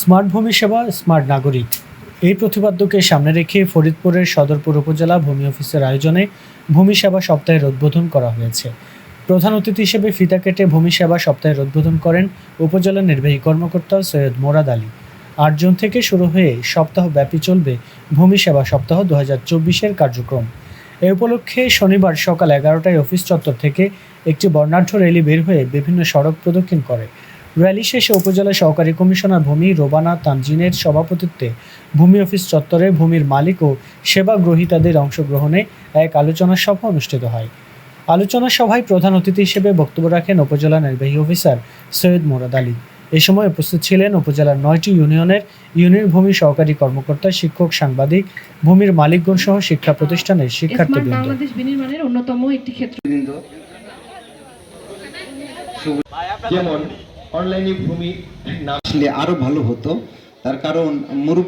Smart ভূমি সেবা, smart নাগরিক। এই প্রতিপাদ্যকে সামনে রেখে ফরিদপুরের সদরপুর উপজেলা ভূমি অফিসের আয়োজনে ভূমি সেবা সপ্তাহের উদ্বোধন করা হয়েছে। প্রধান অতিথি হিসেবে ফিতা কেটে ভূমি সেবা সপ্তাহের উদ্বোধন করেন উপজেলা নির্বাহী কর্মকর্তা সৈয়দ মোরাদ আলী। আট জুন থেকে শুরু হয়ে সপ্তাহব্যাপী চলবে ভূমি সেবা সপ্তাহ দু হাজার চব্বিশের কার্যক্রম। এ উপলক্ষে শনিবার সকাল এগারোটায় অফিস চত্বর থেকে একটি বর্ণাঢ্য র্যালি বের হয়ে বিভিন্ন সড়ক প্রদক্ষিণ করে। র্যালি শেষে উপজেলা সহকারী কমিশনার ভূমি রোবানা তানজিনের সভাপতিত্বে ভূমি অফিস চত্বরে ভূমির মালিক ও সেবা গ্রহীতাদের অংশগ্রহণে এক আলোচনা সভা অনুষ্ঠিত হয়। আলোচনা সভায় প্রধান অতিথি হিসেবে বক্তব্য রাখেন উপজেলা নির্বাহী অফিসার সৈয়দ মোরাদ আলী। এ সময় উপস্থিত ছিলেন উপজেলার নয়টি ইউনিয়নের ইউনিয়ন ভূমি সহকারী কর্মকর্তা শিক্ষক সাংবাদিক ভূমির মালিকগণ সহ শিক্ষা প্রতিষ্ঠানের শিক্ষার্থীবৃন্দ। বাংলাদেশ বিনির্মাণের অন্যতম একটি ক্ষেত্র। বৃন্দ যেমন অনলাইনে ভূমি না আসলে আরও ভালো হতো। তার কারণ মুরব্বী